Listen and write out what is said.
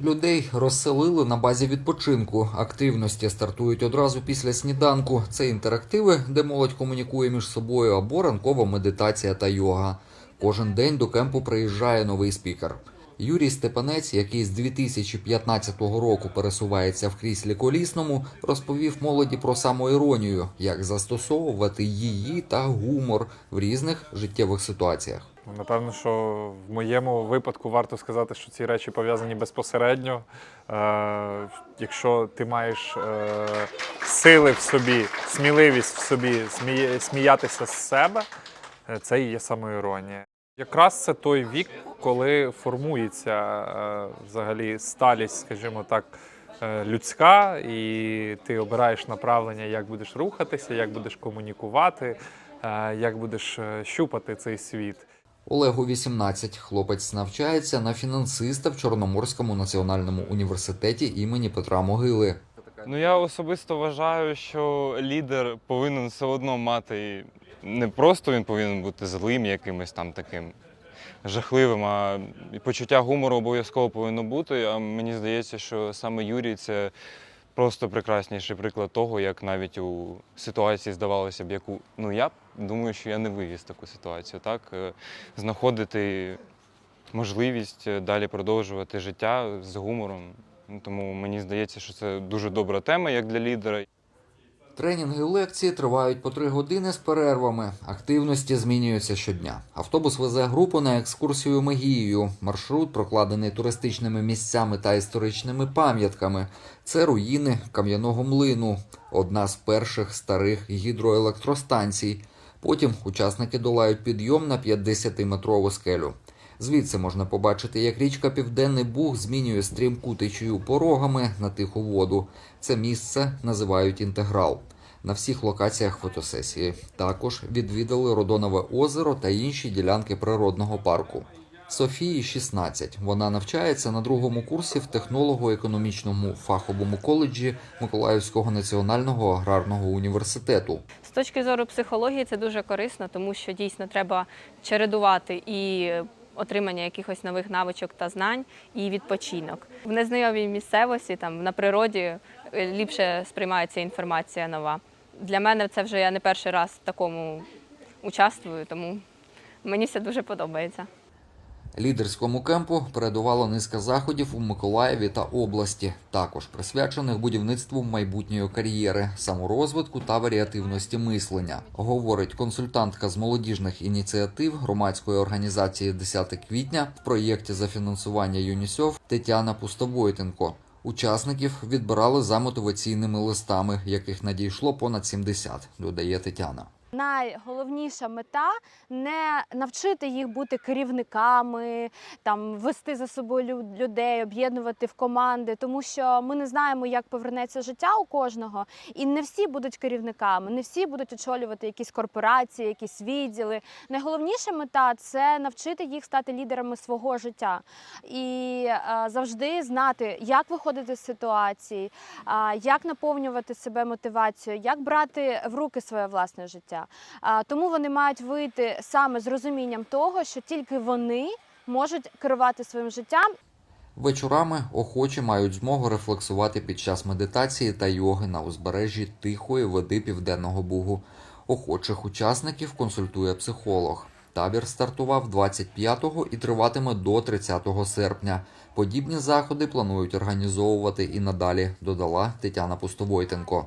Людей розселили на базі відпочинку. Активності стартують одразу після сніданку. Це інтерактиви, де молодь комунікує між собою, або ранкова медитація та йога. Кожен день до кемпу приїжджає новий спікер. Юрій Степанець, який з 2015 року пересувається в кріслі колісному, розповів молоді про самоіронію, як застосовувати її та гумор в різних життєвих ситуаціях. Напевно, що в моєму випадку варто сказати, що ці речі пов'язані безпосередньо. Е, якщо ти маєш е, сили в собі, сміливість в собі сміє- сміятися з себе, е, це і є самоіронія. Якраз це той вік, коли формується е, взагалі сталість, скажімо так, е, людська, і ти обираєш направлення, як будеш рухатися, як будеш комунікувати, е, як будеш щупати цей світ. Олегу 18. Хлопець навчається на фінансиста в Чорноморському національному університеті імені Петра Могили. Ну я особисто вважаю, що лідер повинен все одно мати не просто він повинен бути злим якимось там таким жахливим, а почуття гумору обов'язково повинно бути. А мені здається, що саме Юрій це просто прекрасніший приклад того, як навіть у ситуації здавалося б, яку ну я думаю, що я не вивіз таку ситуацію, так Е, знаходити можливість е, далі продовжувати життя з гумором. Тому мені здається, що це дуже добра тема як для лідера. Тренінги лекції тривають по три години з перервами. Активності змінюються щодня. Автобус везе групу на екскурсію Мегією. Маршрут прокладений туристичними місцями та історичними пам'ятками. Це руїни кам'яного млину, одна з перших старих гідроелектростанцій. Потім учасники долають підйом на 50-метрову скелю. Звідси можна побачити, як річка Південний Буг змінює стрімку течію порогами на тиху воду. Це місце називають інтеграл. На всіх локаціях фотосесії також відвідали Родонове озеро та інші ділянки природного парку. Софії 16. Вона навчається на другому курсі в технолого-економічному фаховому коледжі Миколаївського національного аграрного університету. З точки зору психології це дуже корисно, тому що дійсно треба чередувати і отримання якихось нових навичок та знань, і відпочинок. В незнайомій місцевості, там на природі е, ліпше сприймається інформація нова. Для мене це вже я не перший раз в такому участвую, тому мені все дуже подобається. Лідерському кемпу передувала низка заходів у Миколаєві та області, також присвячених будівництву майбутньої кар'єри, саморозвитку та варіативності мислення, говорить консультантка з молодіжних ініціатив громадської організації 10 квітня в проєкті за фінансування ЮНІСЕФ Тетяна Пустовойтенко. Учасників відбирали за мотиваційними листами, яких надійшло понад 70, додає Тетяна. Найголовніша мета не навчити їх бути керівниками, там вести за собою людей, об'єднувати в команди, тому що ми не знаємо, як повернеться життя у кожного, і не всі будуть керівниками, не всі будуть очолювати якісь корпорації, якісь відділи. Найголовніша мета це навчити їх стати лідерами свого життя і е, завжди знати, як виходити з ситуації, а, як наповнювати себе мотивацією, як брати в руки своє власне життя. А, Тому вони мають вийти саме з розумінням того, що тільки вони можуть керувати своїм життям Вечорами охочі мають змогу рефлексувати під час медитації та йоги на узбережжі тихої води Південного Бугу. Охочих учасників консультує психолог. Табір стартував 25-го і триватиме до 30 серпня. Подібні заходи планують організовувати і надалі, додала Тетяна Пустовойтенко.